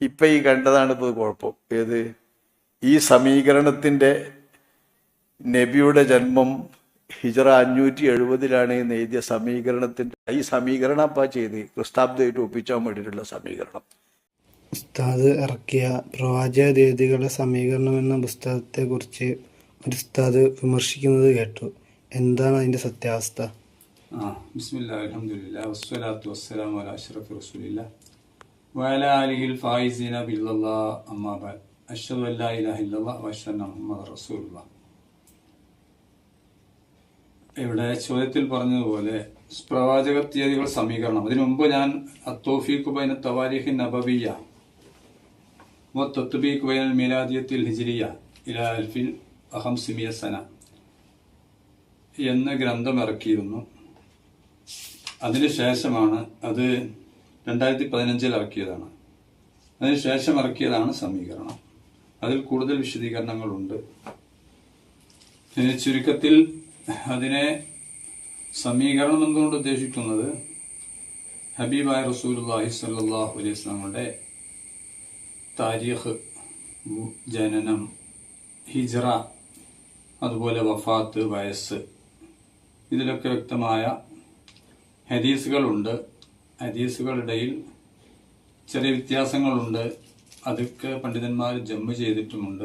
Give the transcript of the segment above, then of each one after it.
ഇപ്പൊ ഈ കണ്ടതാണ് ഇപ്പോൾ കുഴപ്പം. ഏത്? ഈ സമീകരണത്തിന്റെ നബിയുടെ ജന്മം ഹിജറ അഞ്ഞൂറ്റി എഴുപതിലാണ് എന്ന് എഴുതിയ സമീകരണത്തിന്റെ ഈ സമീകരണം അപ്പാ ചെയ്ത് ക്രിസ്താബ്ദമായിട്ട് ഒപ്പിച്ചാൻ വേണ്ടിയിട്ടുള്ള സമീകരണം. ഉസ്താദ് ഇറക്കിയ പ്രവാചക ദേദികളുടെ സമീകരണം എന്ന പുസ്തകത്തെക്കുറിച്ച് ഒരു ഉസ്താദ് വിമർശിക്കുന്നത് കേട്ടു. എന്താണ് അതിന്റെ സത്യാവസ്ഥ? ആ ബിസ്മില്ലാ അൽഹംദുലില്ലാ വസ്സലാത്തു വസ്സലാം അലാ അഷ്റഫി റസൂലില്ലാ ഇവിടെ ചോദ്യത്തിൽ പറഞ്ഞതുപോലെ പ്രവാചക തീയതികൾ സമീകരണം. അതിനു മുമ്പ് ഞാൻ അത്തോഫീഖ് ബൈന തവാരിഖിൻ നബവിയ വത്തത്ബീഖ് ബൈനൽ ഹിജിരിയ ഇലാ അൽഫിൽ അഹംസിമിയ എന്ന ഗ്രന്ഥം ഇറക്കിയിരുന്നു. അതിനുശേഷമാണ് അത് രണ്ടായിരത്തി പതിനഞ്ചിൽ ഇറക്കിയതാണ്. അതിനുശേഷം ഇറക്കിയതാണ് സമീകരണം. അതിൽ കൂടുതൽ വിശദീകരണങ്ങളുണ്ട്. ചുരുക്കത്തിൽ അതിനെ സമീകരണം എന്നുകൊണ്ട് ഉദ്ദേശിക്കുന്നത്? ഹബീബായ റസൂലുള്ളാഹി സല്ലാഹു അലൈഹി വസല്ലമയുടെ താരിഖ് ജനനം ഹിജ്റ അതുപോലെ വഫാത്ത് വയസ്സ് ഇതിലൊക്കെ വ്യക്തമായ ഹദീസുകളുണ്ട്. ഹദീസുകളിടയിൽ ചെറിയ വ്യത്യാസങ്ങളുണ്ട്. അതൊക്കെ പണ്ഡിതന്മാർ ജമ്മ് ചെയ്തിട്ടുമുണ്ട്.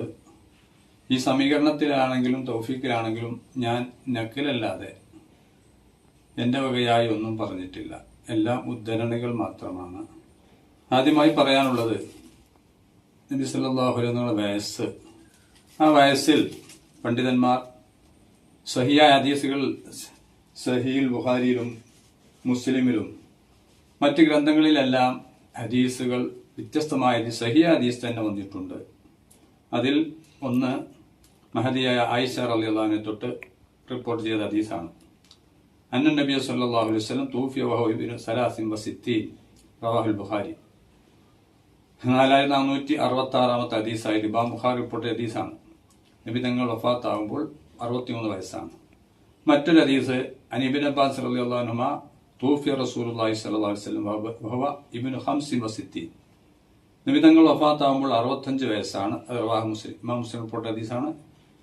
ഈ സമീകരണത്തിലാണെങ്കിലും തൗഫീക്കിലാണെങ്കിലും ഞാൻ നക്കിലല്ലാതെ എന്റെ വകയായി ഒന്നും പറഞ്ഞിട്ടില്ല. എല്ലാം ഉദ്ധരണികൾ മാത്രമാണ്. ആദ്യമായി പറയാനുള്ളത് നബി അലൈഹി വസല്ലമയുടെ വയസ്സ്. ആ വയസ്സിൽ പണ്ഡിതന്മാർ സഹിയായ ഹദീസുകൾ സഹിയിൽ ബുഹാരിയിലും മുസ്ലിമിലും മറ്റ് ഗ്രന്ഥങ്ങളിലെല്ലാം ഹദീസുകൾ വ്യത്യസ്തമായ സഹിയ ഹദീസ് തന്നെ വന്നിട്ടുണ്ട്. അതിൽ ഒന്ന് മഹദിയായ ആയിഷ റളിയല്ലാഹുവിനെ തൊട്ട് റിപ്പോർട്ട് ചെയ്ത ഹദീസാണ്. അന്നൻ നബിയ സല്ലല്ലാഹു അലൈഹി വസല്ലം തൂഫിയ വഹു ഇബ്നു സലാസിൻ വസിത്തീൻ റവാഹുൽ ബുഖാരി. നാലായിരത്തി നാനൂറ്റി അറുപത്തി ആറാമത്തെ ഹദീസായിട്ട് ഇമാം ബുഖാരി റിപ്പോർട്ട് ഹദീസാണ്. നബി തങ്ങൾ വഫാത്താകുമ്പോൾ അറുപത്തിമൂന്ന് വയസ്സാണ്. മറ്റൊരു ഹദീസ് അനിബിൻ അബ്ബാസ് റളിയല്ലാഹു അൻഹുമ തൂഫിയ അലൈഹി വസല്ലം വഹുവ ഇബ്നു ഖംസിൻ വസിത്തീൻ നബി തങ്ങൾ വഫാത്താകുമ്പോൾ അറുപത്തഞ്ച് വയസ്സാണ്. റവാഹ് മുസ്ലിം ഇമാം മുസ്ലിം റിപ്പോർട്ട് ഹദീസാണ്.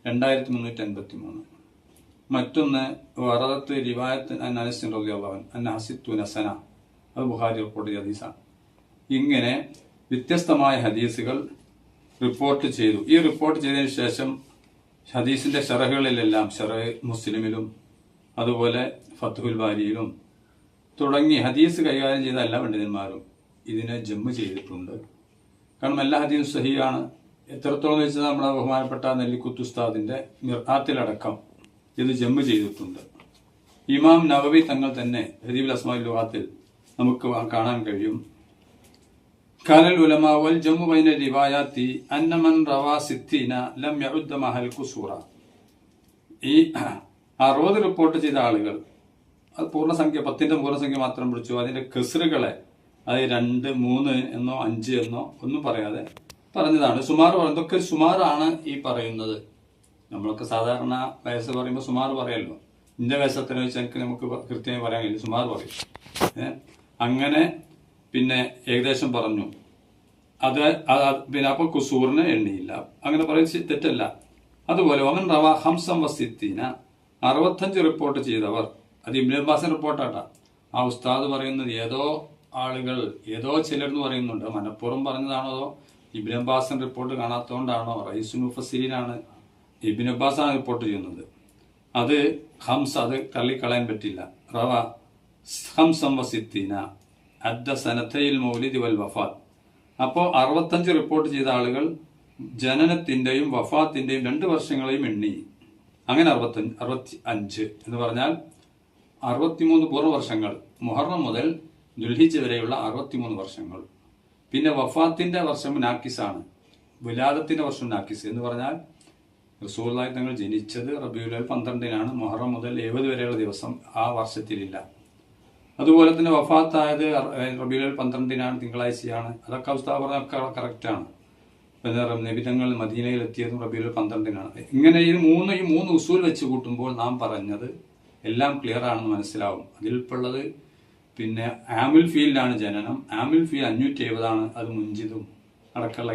രണ്ടായിരത്തി മുന്നൂറ്റി അൻപത്തി മൂന്ന് മറ്റൊന്ന് വറദത്ത് റിവായത്ത് അനസിൻ റളിയല്ലാഹു അൻ അന്ന ഹസിത്തു നസന അത് ബുഹാരി റിപ്പോർട്ട് ചെയ്ത ഹദീസാണ്. ഇങ്ങനെ വ്യത്യസ്തമായ ഹദീസുകൾ റിപ്പോർട്ട് ചെയ്തു. ഈ റിപ്പോർട്ട് ചെയ്തതിനു ശേഷം ഹദീസിന്റെ ഷറഹുകളിലെല്ലാം ഷറഹ് മുസ്ലിമിലും അതുപോലെ ഫത്തുഹുൽ ബാരിയിലും തുടങ്ങി ഹദീസ് കൈകാര്യം ചെയ്ത എല്ലാ പണ്ഡിതന്മാരും ഇതിനെ ജമ്മ് ചെയ്തിട്ടുണ്ട്. കാരണം എല്ലാ ഹദീസും സഹിയാണ് എത്രത്തോളം വെച്ചാൽ നമ്മുടെ ബഹുമാനപ്പെട്ട നെല്ലിക്കുത്ത് ഉസ്താദിന്റെ ഇത് ജമ്മ് ചെയ്തിട്ടുണ്ട്. ഇമാം നവവി തങ്ങൾ തന്നെ ഹദീബുൽ അസ്മാൽ ലുഹാത്തിൽ നമുക്ക് കാണാൻ കഴിയും. കാലൽ ഉലമ വൽ ജമ്മു ബൈന റിവായാത്തി അന്നമൻ റവാ സിത്തീന ലം യഹുദ്ദ മഹൽ കുസൂറ. ഈ അറുപത് റിപ്പോർട്ട് ചെയ്ത ആളുകൾ അത് പൂർണസംഖ്യ പത്തിന്റെ പൂർണസംഖ്യ മാത്രം പിടിച്ചു. അതിന്റെ കെസറുകളെ അത് രണ്ട് മൂന്ന് എന്നോ അഞ്ച് എന്നോ ഒന്നും പറയാതെ പറഞ്ഞതാണ്. സുമാർ ഇതൊക്കെ സുമാറാണ് ഈ പറയുന്നത്. നമ്മളൊക്കെ സാധാരണ വയസ്സ് പറയുമ്പോൾ സുമാർ പറയല്ലോ. ഇന്ന വയസ്സത്തിന് വെച്ച് എനിക്ക് നമുക്ക് കൃത്യമായി പറയാൻ കഴിയും സുമാർ പറയും. അങ്ങനെ പിന്നെ ഏകദേശം പറഞ്ഞു. അത് പിന്നെ അപ്പൊ കുസൂറിന് എണ്ണിയില്ല. അങ്ങനെ പറയുന്നത് തെറ്റല്ല. അതുപോലെ ഒമൻ റവ ഹംസം വസിത്തീന അറുപത്തഞ്ച് റിപ്പോർട്ട് ചെയ്തവർ അത് ഇബ്നു അബ്ബാസിന്റെ റിപ്പോർട്ടാട്ടാ. ആ ഉസ്താദ് പറയുന്നത് ഏതോ ആളുകൾ ഏതോ ചിലർന്ന് പറയുന്നുണ്ട്. മനഃപൂർവം പറഞ്ഞതാണോ അതോ അബ്ബാസിൻ റിപ്പോർട്ട് കാണാത്തതുകൊണ്ടാണോ റൈസു മുഫസീനാണ് ഇബ്നു ആണ് റിപ്പോർട്ട് ചെയ്യുന്നത്. അത് ഹംസ് അത് തള്ളിക്കളയാൻ പറ്റില്ല. റവ ഹംസം വസിത്തീന അദ്ദ സനത്തയിൽ മൗലിദ് വൽ വഫാത്ത്. അപ്പോൾ അറുപത്തഞ്ച് റിപ്പോർട്ട് ചെയ്ത ആളുകൾ ജനനത്തിന്റെയും വഫാത്തിന്റെയും രണ്ട് വർഷങ്ങളെയും എണ്ണി. അങ്ങനെ അറുപത്തഞ്ച് അറുപത്തി അഞ്ച് എന്ന് പറഞ്ഞാൽ അറുപത്തിമൂന്ന് പൂർവ വർഷങ്ങൾ മുഹറം മുതൽ ദുൽഹിജ് വരെയുള്ള അറുപത്തിമൂന്ന് വർഷങ്ങൾ. പിന്നെ വഫാത്തിന്റെ വർഷം നാക്കിസാണ്. വിലാദത്തിന്റെ വർഷം നാക്കിസ് എന്ന് പറഞ്ഞാൽ റസൂലായി തങ്ങൾ ജനിച്ചത് റബിയുലൽ പന്ത്രണ്ടിനാണ്. മൊഹറം മുതൽ എഴുപത് വരെയുള്ള ദിവസം ആ വർഷത്തിലില്ല. അതുപോലെ തന്നെ വഫാത്തായത് റബിയുലൽ പന്ത്രണ്ടിനാണ് തിങ്കളാഴ്ചയാണ്. അതൊക്കെ അവസ്ഥ പറഞ്ഞൊക്കെ കറക്റ്റാണ് പിന്നെ നബിതങ്ങൾ മദീനയിൽ എത്തിയതും റബിയുലൽ പന്ത്രണ്ടിനാണ്. ഇങ്ങനെ ഈ മൂന്ന് ഈ മൂന്ന് ഉസൂൽ വെച്ച് കൂട്ടുമ്പോൾ നാം പറഞ്ഞത് എല്ലാം ക്ലിയർ ആണെന്ന് മനസ്സിലാവും. അതിൽപ്പുള്ളത് പിന്നെ ആമിൽ ഫീൽഡാണ് ജനനം. ആമിൽ ഫീൽ അഞ്ഞൂറ്റി എഴുപതാണ് അത് മുഞ്ചിതും അടക്കമുള്ള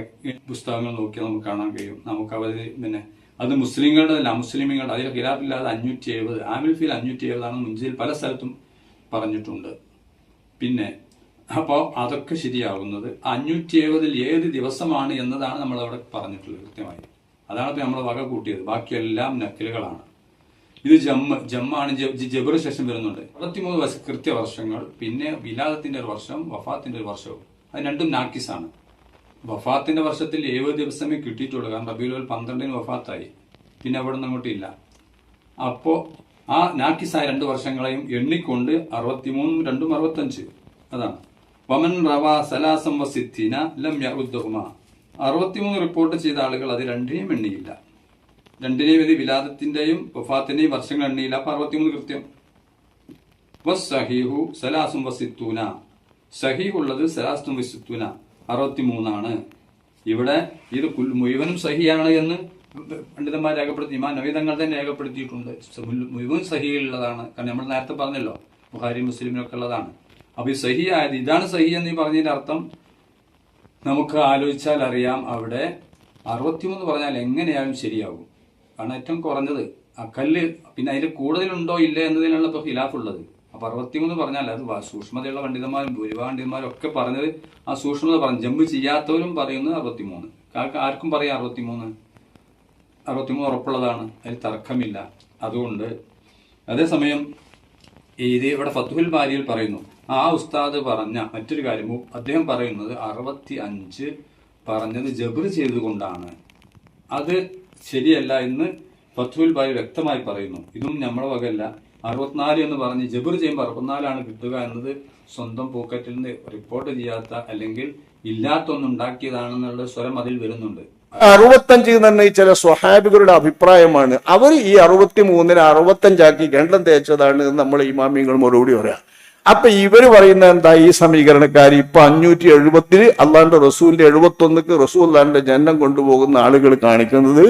പുസ്തകങ്ങൾ നോക്കി നമുക്ക് കാണാൻ കഴിയും. നമുക്ക് അവർ പിന്നെ അത് മുസ്ലിങ്ങളുടെ അല്ല മുസ്ലിമുകളുടെ അതിൽ ഖിലാഫില്ലാതെ അഞ്ഞൂറ്റി എഴുപത് ആമിൽ ഫീൽ അഞ്ഞൂറ്റി എഴുപതാണ് മുഞ്ചിയിൽ പല സ്ഥലത്തും പറഞ്ഞിട്ടുണ്ട്. പിന്നെ അപ്പോൾ അതൊക്കെ ശരിയാകുന്നത് അഞ്ഞൂറ്റി എഴുപതിൽ ഏത് ദിവസമാണ് എന്നതാണ് നമ്മൾ അവിടെ പറഞ്ഞിട്ടുള്ളത് കൃത്യമായി. അതാണ് ഇപ്പോൾ നമ്മൾ വക കൂട്ടിയത്. ബാക്കിയെല്ലാം നക്കലുകളാണ്. ഇത് ജമ്മ ജമ്മാണ് ജബർ ശേഷം വരുന്നുണ്ട്. അറുപത്തിമൂന്ന് കൃത്യ വർഷങ്ങൾ പിന്നെ വിലാദത്തിന്റെ ഒരു വർഷം വഫാത്തിന്റെ ഒരു വർഷവും. അത് രണ്ടും നാക്കിസാണ്. വഫാത്തിന്റെ വർഷത്തിൽ ഏഴ് ദിവസമേ കിട്ടിയിട്ടുള്ളൂ. കാരണം റബീലുൽ പന്ത്രണ്ടിന് വഫാത്തായി. പിന്നെ അവിടെ നിന്ന് അങ്ങോട്ട് ഇല്ല. അപ്പോ ആ നാക്കിസായ രണ്ട് വർഷങ്ങളെയും എണ്ണിക്കൊണ്ട് അറുപത്തിമൂന്നും രണ്ടും അറുപത്തഞ്ച്. അതാണ്. വമൻ റവ സലാസം വസിത്തിന ലം യറുദ്ദഹുമ അറുപത്തിമൂന്ന് റിപ്പോർട്ട് ചെയ്ത ആളുകൾ അത് രണ്ടിനെയും എണ്ണിയില്ല. രണ്ടിനെയും ഇത് വിലാദത്തിന്റെയും വഫാത്തിന്റെയും വർഷങ്ങൾ എണ്ണിയില്ല. അപ്പൊ അറുപത്തിമൂന്ന് കൃത്യം. വസ്സഹീഹു സലാസും വസിത്തൂന. സഹീഹുള്ളത് സലാസും വസിത്തൂന. അറുപത്തിമൂന്നാണ്. ഇവിടെ ഇത് മുഴുവനും സഹിയാണ് എന്ന് പണ്ഡിതന്മാർ രേഖപ്പെടുത്തി. ഇമാൻ നവീതങ്ങൾ തന്നെ രേഖപ്പെടുത്തിയിട്ടുണ്ട്. മുഴുവൻ സഹിയുള്ളതാണ് കാരണം നമ്മൾ നേരത്തെ പറഞ്ഞല്ലോ ബുഹാരി മുസ്ലിമിനൊക്കെ ഉള്ളതാണ്. അപ്പൊ ഈ സഹി ആയത് ഇതാണ് സഹി എന്ന് പറഞ്ഞതിന്റെ അർത്ഥം. നമുക്ക് ആലോചിച്ചാൽ അറിയാം അവിടെ അറുപത്തിമൂന്ന് പറഞ്ഞാൽ എങ്ങനെയാലും ശരിയാകും. കാരണം ഏറ്റവും കുറഞ്ഞത്. ആ കല്ല് പിന്നെ അതിൽ കൂടുതലുണ്ടോ ഇല്ല എന്നതിനുള്ള ഇപ്പൊ ഫിലാഫുള്ളത് അപ്പൊ അറുപത്തിമൂന്ന് പറഞ്ഞാൽ അത് സൂക്ഷ്മതയുള്ള പണ്ഡിതന്മാരും ഭൂരിഭാഗം പണ്ഡിതന്മാരും ഒക്കെ പറഞ്ഞത് ആ സൂക്ഷ്മത പറഞ്ഞു. ജമ്പ് ചെയ്യാത്തവരും പറയുന്നത് അറുപത്തിമൂന്ന്. ആർക്കും പറയാം അറുപത്തിമൂന്ന്? അറുപത്തിമൂന്ന് ഉറപ്പുള്ളതാണ്. അതിൽ തർക്കമില്ല. അതുകൊണ്ട് അതേസമയം ഇത് ഇവിടെ ഫത്തുഹുൽ ബാരിയിൽ പറയുന്നു. ആ ഉസ്താദ് പറഞ്ഞ മറ്റൊരു കാര്യം. അദ്ദേഹം പറയുന്നത് അറുപത്തി അഞ്ച് പറഞ്ഞത് ജബർ ചെയ്തുകൊണ്ടാണ്. അത് ശരിയല്ല എന്ന് ഫത്തുൽ ബാരി വ്യക്തമായി പറയുന്നു. ഇതും നമ്മളെ വകയല്ല. അറുപത്തിനാല് എന്ന് പറഞ്ഞ് ജബർ ചെയ്യുമ്പോൾ അറുപത്തിനാലാണ് കിട്ടുക എന്നത് സ്വന്തം പോക്കറ്റിൽ നിന്ന് റിപ്പോർട്ട് ചെയ്യാത്ത അല്ലെങ്കിൽ ഇല്ലാത്തൊന്നുണ്ടാക്കിയതാണെന്നുള്ള സ്വരം അതിൽ വരുന്നുണ്ട്. അറുപത്തഞ്ചിൽ തന്നെ ചില സ്വഹാബികളുടെ അഭിപ്രായമാണ്. അവർ ഈ അറുപത്തി മൂന്നിന് അറുപത്തഞ്ചാക്കി ഗണ്ഡം തേച്ചതാണ് നമ്മൾ ഇമാമിയങ്ങൾ മറുപടി പറയാം. അപ്പൊ ഇവർ പറയുന്ന എന്താ? ഈ സമീകരണക്കാർ ഇപ്പൊ അഞ്ഞൂറ്റി എഴുപത്തിൽ അള്ളാന്റെ റസൂലിന്റെ എഴുപത്തി ഒന്നിക്ക് റസൂല്ലാന്റെ ജന്മം കൊണ്ടുപോകുന്ന ആളുകൾ കാണിക്കുന്നത്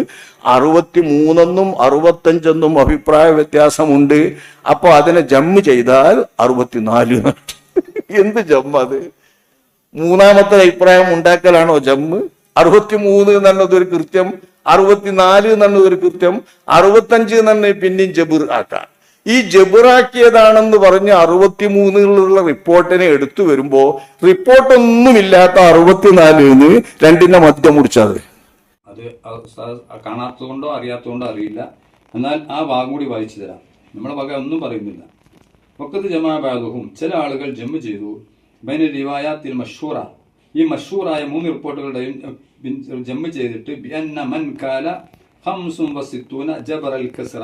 അറുപത്തി മൂന്നെന്നും അറുപത്തഞ്ചെന്നും അഭിപ്രായ വ്യത്യാസമുണ്ട്. അപ്പൊ അതിനെ ജമ്മ് ചെയ്താൽ അറുപത്തിനാല് എന്ത് ജമ്മ അത്? മൂന്നാമത്തെ അഭിപ്രായം ഉണ്ടാക്കലാണോ ജമ്മ് അറുപത്തിമൂന്ന് എന്നുള്ളത് ഒരു കൃത്യം. അറുപത്തിനാല് എന്നുള്ളതൊരു കൃത്യം. അറുപത്തഞ്ച് എന്ന് പിന്നെയും ജബിർ ആക്കാം ഈ ജബുറാക്കിയതാണെന്ന് പറഞ്ഞ് അറുപത്തിമൂന്നിലുള്ള റിപ്പോർട്ടിനെ എടുത്തു വരുമ്പോ റിപ്പോർട്ടൊന്നുമില്ലാത്ത അറുപത്തിനാലിന് രണ്ടിന്റെ മധ്യം മുറിച്ചത്. അത് കാണാത്തതുകൊണ്ടോ അറിയാത്തതുകൊണ്ടോ അറിയില്ല. എന്നാൽ ആ ഭാഗം കൂടി വായിച്ചു തരാം. നമ്മളെ വക ഒന്നും പറയുന്നില്ല. വക്കത്ത് ജമാബാദുഹും ചില ആളുകൾ ജമ്മ ചെയ്തു. ബൈന മഷൂറ ഈ മഷൂറായ മൂന്ന് റിപ്പോർട്ടുകളുടെയും ജമ്മ ചെയ്തിട്ട് ബിഅന്ന മൻ കാല കസ്റ.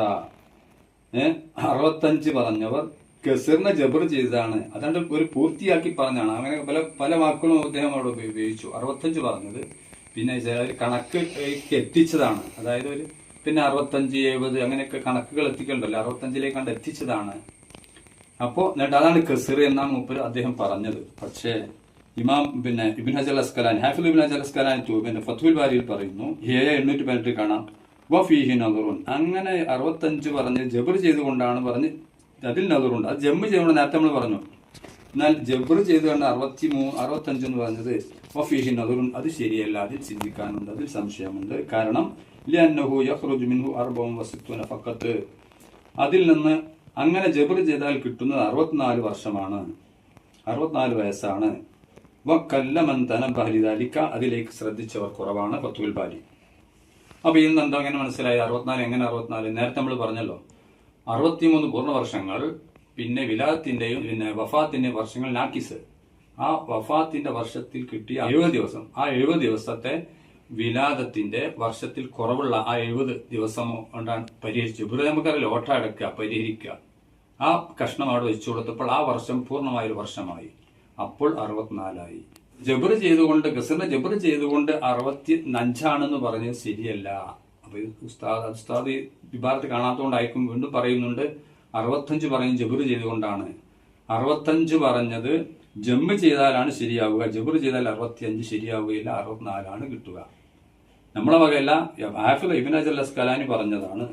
അറുപത്തഞ്ച് പറഞ്ഞവർ കസറിനെ ജബർ ചെയ്തതാണ്. അതാണ്ട് ഒരു പൂർത്തിയാക്കി പറഞ്ഞാണ് അങ്ങനെ പല പല വാക്കുകളും അദ്ദേഹം അവിടെ ഉപയോഗിച്ചു. അറുപത്തഞ്ച് പറഞ്ഞത്. പിന്നെ ചില കണക്ക് എത്തിച്ചതാണ്. അതായത് ഒരു പിന്നെ അറുപത്തഞ്ച് എഴുപത് അങ്ങനെയൊക്കെ കണക്കുകൾ എത്തിക്കണ്ടല്ലോ. അറുപത്തഞ്ചിലേക്ക് കണ്ട് എത്തിച്ചതാണ്. അപ്പോ എന്നിട്ട് അതാണ് കസർ എന്നാണ് മൂപ്പർ അദ്ദേഹം പറഞ്ഞത്. പക്ഷേ ഇമാം പിന്നെ ഇബിൻ ഹജൽ അസ്കലാൻ ഹാഫിൽ ഇബിൻ ഹജൽ അസ്കലാൻ പിന്നെ ഫത്തുൽ ബാരിയിൽ പറയുന്നു ഏഴ് എണ്ണൂറ്റി പതിനെട്ട് കാണാം. വഫീഹി നദറുൻ. അങ്ങനെ അറുപത്തഞ്ച് പറഞ്ഞ് ജബർ ചെയ്തുകൊണ്ടാണ് പറഞ്ഞ് അതിൽ നദറുണ്ട്. അത് ജമ്മ് ചെയ്തുകൊണ്ട് നേരത്തെ നമ്മൾ പറഞ്ഞു. എന്നാൽ ജബർ ചെയ്തുകൊണ്ട് അറുപത്തി മൂ അറുപത്തഞ്ച് എന്ന് പറഞ്ഞത് വഫീഹി നദറുൻ. അത് ശരിയല്ല. അതിൽ ചിന്തിക്കാനുണ്ട്. അതിൽ സംശയമുണ്ട്. കാരണം ലിയന്നഹു യഖ്റുജു മിൻഹു അർബഉം വസിത്തുന ഫഖത്ത്. അതിൽ നിന്ന് അങ്ങനെ ജബർ ചെയ്താൽ കിട്ടുന്നത് അറുപത്തിനാല് വർഷമാണ്. അറുപത്തിനാല് വയസ്സാണ്. വക്കല്ലമൻ തനബഹലിദാലിക്ക അതിലേക്ക് ശ്രദ്ധിച്ചവർ കുറവാണ് ഫത്തുൽ ബാരി അപ്പൊ ഇന്ന് എന്തോ എങ്ങനെ മനസ്സിലായി. അറുപത്തിനാല് എങ്ങനെ അറുപത്തിനാല്? നേരത്തെ നമ്മൾ പറഞ്ഞല്ലോ. അറുപത്തിമൂന്ന് പൂർണ വർഷങ്ങൾ പിന്നെ വിലാത്തിന്റെയും പിന്നെ വഫാത്തിന്റെയും വർഷങ്ങൾ നാക്കിസ്. ആ വഫാത്തിന്റെ വർഷത്തിൽ കിട്ടിയ എഴുപത് ദിവസം ആ എഴുപത് ദിവസത്തെ വിലാദത്തിന്റെ വർഷത്തിൽ കുറവുള്ള ആ എഴുപത് ദിവസം കൊണ്ടാണ് പരിഹരിച്ചു ഇവിടെ നമുക്കറിയില്ല ഓട്ട അടക്കുക പരിഹരിക്കുക. ആ കഷ്ണം അവിടെ വെച്ചു കൊടുത്തപ്പോൾ ആ വർഷം പൂർണമായൊരു വർഷമായി. അപ്പോൾ അറുപത്തിനാലായി. ജബർ ചെയ്തുകൊണ്ട് ഗസറിനെ ജബർ ചെയ്തുകൊണ്ട് അറുപത്തി അഞ്ചാണെന്ന് പറഞ്ഞത് ശരിയല്ല. അപ്പൊ ഉസ്താദ് ഉസ്താദ് വിഭാഗത്തിൽ വിഭാഗത്ത് കാണാത്തതുകൊണ്ടായിരിക്കും വീണ്ടും പറയുന്നുണ്ട് അറുപത്തഞ്ച് പറയും ജബർ ചെയ്തുകൊണ്ടാണ്. അറുപത്തഞ്ച് പറഞ്ഞത് ജമ്മ് ചെയ്താലാണ് ശരിയാവുക ജബർ ചെയ്താൽ അറുപത്തിയഞ്ച് ശരിയാവുകയില്ല അറുപത്തിനാലാണ് കിട്ടുക. നമ്മളെ വകയല്ല ഹാഫിൽ ഇബിനാജ് അജൽ കലാനി പറഞ്ഞതാണ്.